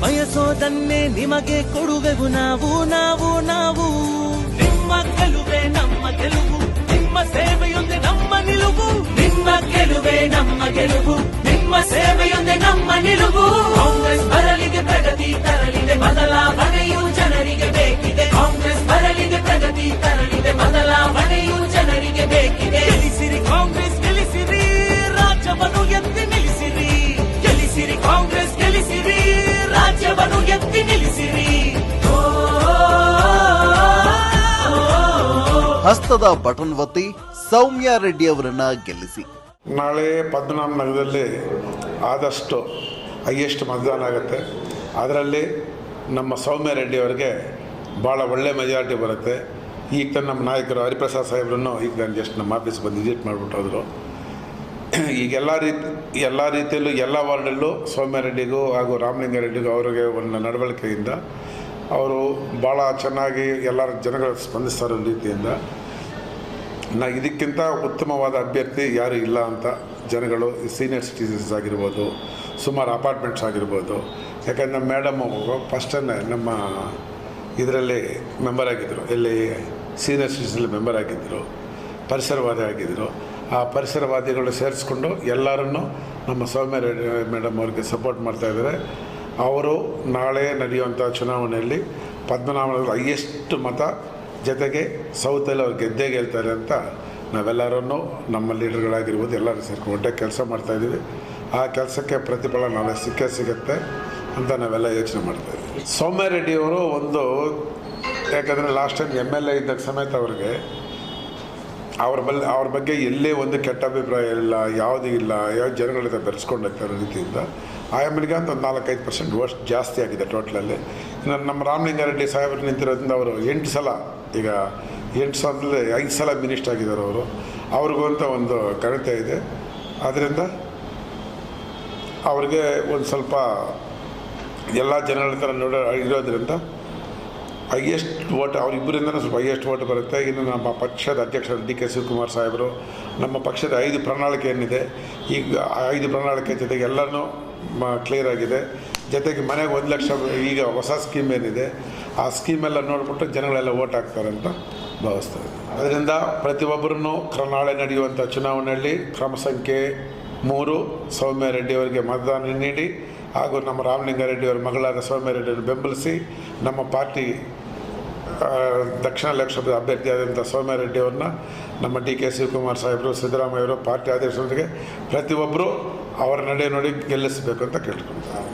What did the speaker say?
ಬಯಸೋದನ್ನೇ ನಿಮಗೆ ಕೊಡುವೆವು. ನಾವು ನಾವು ನಾವು. ಹಸ್ತದ ಬಟನ್ ಒತ್ತಿ ಸೌಮ್ಯ ರೆಡ್ಡಿ ಅವರನ್ನ ಗೆಲ್ಲಿಸಿ. ನಾಳೆ ಪದ್ಮನಾಭ ನಗರದಲ್ಲಿ ಆದಷ್ಟು ಹೈಯೆಸ್ಟ್ ಮತದಾನ ಆಗುತ್ತೆ. ಅದರಲ್ಲಿ ನಮ್ಮ ಸೌಮ್ಯ ರೆಡ್ಡಿ ಅವರಿಗೆ ಭಾಳ ಒಳ್ಳೆ ಮೆಜಾರಿಟಿ ಬರುತ್ತೆ. ಈಗ ನಮ್ಮ ನಾಯಕರು ಹರಿಪ್ರಸಾದ್ ಸಾಹೇಬ್ರನ್ನು ಈಗ ನಾನು ಜಸ್ಟ್ ನಮ್ಮ ಆಫೀಸ್ ಬಂದು ವಿಸಿಟ್ ಮಾಡಿಬಿಟ್ಟು ಈಗ ಎಲ್ಲ ರೀತಿ, ಎಲ್ಲ ರೀತಿಯಲ್ಲೂ ಎಲ್ಲ ವಾರ್ಡಲ್ಲೂ ಸೌಮ್ಯ ರೆಡ್ಡಿಗೂ ಹಾಗೂ ರಾಮಲಿಂಗಾರೆಡ್ಡಿಗೂ ಅವರಿಗೆ ಒಂದು ನಡವಳಿಕೆಯಿಂದ ಅವರು ಭಾಳ ಚೆನ್ನಾಗಿ ಎಲ್ಲರ ಜನಗಳು ಸ್ಪಂದಿಸ್ತಾರೆ ರೀತಿಯಿಂದ ನಾ ಇದಕ್ಕಿಂತ ಉತ್ತಮವಾದ ಅಭ್ಯರ್ಥಿ ಯಾರು ಇಲ್ಲ ಅಂತ ಜನಗಳು ಸೀನಿಯರ್ ಸಿಟಿಸನ್ಸ್ ಆಗಿರ್ಬೋದು, ಸುಮಾರು ಅಪಾರ್ಟ್ಮೆಂಟ್ಸ್ ಆಗಿರ್ಬೋದು. ಯಾಕಂದರೆ ನಮ್ಮ ಮೇಡಮ್ ಫಸ್ಟನ್ನೇ ನಮ್ಮ ಇದರಲ್ಲಿ ಮೆಂಬರ್ ಆಗಿದ್ದರು ಇಲ್ಲಿ ಸೀನಿಯರ್ ಸಿಟಿಸನ್ಸ್ ಮೆಂಬರ್ ಆಗಿದ್ದರು ಪರಿಸರವಾದಿ ಆಗಿದ್ದರು ಆ ಪರಿಸರವಾದಿಗಳು ಸೇರಿಸ್ಕೊಂಡು ಎಲ್ಲರನ್ನೂ ನಮ್ಮ ಸೌಮ್ಯ ರೆಡ್ಡಿ ಮೇಡಮ್ ಅವ್ರಿಗೆ ಸಪೋರ್ಟ್ ಮಾಡ್ತಾ ಇದ್ದಾರೆ. ಅವರು ನಾಳೆ ನಡೆಯುವಂಥ ಚುನಾವಣೆಯಲ್ಲಿ ಪದ್ಮನಾಭನಗರ ಹೈಯೆಸ್ಟ್ ಮತ ಜೊತೆಗೆ ಸೌತಲ್ಲಿ ಅವ್ರು ಗೆದ್ದೇ ಗೆಲ್ತಾರೆ ಅಂತ ನಾವೆಲ್ಲರೂ ನಮ್ಮ ಲೀಡರ್ಗಳಾಗಿರ್ಬೋದು ಎಲ್ಲರೂ ಸೇರ್ಕೊಂಡು ಕೆಲಸ ಮಾಡ್ತಾಯಿದ್ದೀವಿ ಆ ಕೆಲಸಕ್ಕೆ ಪ್ರತಿಫಲ ನಾಳೆ ಸಿಕ್ಕೇ ಸಿಗುತ್ತೆ ಅಂತ ನಾವೆಲ್ಲ ಯೋಚನೆ ಮಾಡ್ತಾಯಿದ್ದೀವಿ ಸೌಮ್ಯ ರೆಡ್ಡಿಯವರು ಒಂದು, ಯಾಕಂದರೆ last time M L A ಇದ್ದಾಗ ಸಮೇತ ಅವ್ರಿಗೆ ಅವ್ರ ಬಲ್, ಅವ್ರ ಬಗ್ಗೆ ಎಲ್ಲೇ ಒಂದು ಕೆಟ್ಟ ಅಭಿಪ್ರಾಯ ಇಲ್ಲ, ಯಾವುದೂ ಇಲ್ಲ ಯಾವ ಜನಗಳಿಂದ ಜೊತೆ ಬೆರೆಸ್ಕೊಂಡು ಹೋಗ್ತಾರೆ ರೀತಿಯಿಂದ ಆಯಮ್ಮನಿಗೆ ಅಂತ ಒಂದು ನಾಲ್ಕೈದು ಪರ್ಸೆಂಟ್ ವರ್ಷ ಜಾಸ್ತಿ ಆಗಿದೆ ಟೋಟ್ಲಲ್ಲಿ ಇನ್ನು ನಮ್ಮ ರಾಮಲಿಂಗಾರೆಡ್ಡಿ ಸಾಹೇಬರು ನಿಂತಿರೋದ್ರಿಂದ ಅವರು ಎಂಟು ಸಲ ಈಗ ಎಂಟು ಸಾವಿರದ ಐದು ಸಲ ಮಿನಿಸ್ಟರ್ ಆಗಿದ್ದಾರೆ ಅವರು. ಅವ್ರಿಗೂ ಅಂತ ಒಂದು ಘನತೆ ಇದೆ. ಆದ್ದರಿಂದ ಅವ್ರಿಗೆ ಒಂದು ಸ್ವಲ್ಪ ಎಲ್ಲ ಜನಗಳ ಥರ ನೋಡೋ ಇರೋದ್ರಿಂದ ಹೈಯೆಸ್ಟ್ ವೋಟ್ ಅವರಿಬ್ಬರಿಂದನೂ ಸ್ವಲ್ಪ ಹೈಯೆಸ್ಟ್ ವೋಟ್ ಬರುತ್ತೆ. ಇನ್ನು ನಮ್ಮ ಪಕ್ಷದ ಅಧ್ಯಕ್ಷರು ಡಿ ಕೆ ಶಿವಕುಮಾರ್ ಸಾಹೇಬರು, ನಮ್ಮ ಪಕ್ಷದ ಐದು ಪ್ರಣಾಳಿಕೆ ಏನಿದೆ, ಈಗ ಐದು ಪ್ರಣಾಳಿಕೆ ಜೊತೆಗೆ ಎಲ್ಲನೂ ಕ್ಲಿಯರ್ ಆಗಿದೆ. ಜೊತೆಗೆ ಮನೆಗೆ ಒಂದು ಲಕ್ಷ ಈಗ ಹೊಸ ಸ್ಕೀಮ್ ಏನಿದೆ, ಆ ಸ್ಕೀಮೆಲ್ಲ ನೋಡಿಬಿಟ್ಟು ಜನಗಳೆಲ್ಲ ಓಟ್ ಹಾಕ್ತಾರೆ ಅಂತ ಭಾವಿಸ್ತಾರೆ. ಅದರಿಂದ ಪ್ರತಿಯೊಬ್ಬರೂ ನಾಳೆ ನಡೆಯುವಂಥ ಚುನಾವಣೆಯಲ್ಲಿ ಕ್ರಮ ಸಂಖ್ಯೆ ಮೂರು, ಸೌಮ್ಯ ರೆಡ್ಡಿ ಅವರಿಗೆ ಮತದಾನ ನೀಡಿ ಹಾಗೂ ನಮ್ಮ ರಾಮಲಿಂಗಾರೆಡ್ಡಿಯವರ ಮಗಳಾದ ಸೌಮ್ಯ ರೆಡ್ಡಿಯನ್ನು ಬೆಂಬಲಿಸಿ ನಮ್ಮ ಪಾರ್ಟಿ ದಕ್ಷಿಣ ಲೋಕಸಭೆ ಅಭ್ಯರ್ಥಿಯಾದಂಥ ಸೌಮ್ಯ ರೆಡ್ಡಿ ಅವ್ರನ್ನ ನಮ್ಮ ಡಿ ಕೆ ಶಿವಕುಮಾರ್ ಸಾಹೇಬರು ಸಿದ್ದರಾಮಯ್ಯವರು ಪಾರ್ಟಿ ಆದೇಶದೊಂದಿಗೆ ಪ್ರತಿಯೊಬ್ಬರು ಅವರ ನಡೆ ನೋಡಿ ಗೆಲ್ಲಿಸಬೇಕು ಅಂತ ಕೇಳ್ಕೊಳ್ತಾರೆ.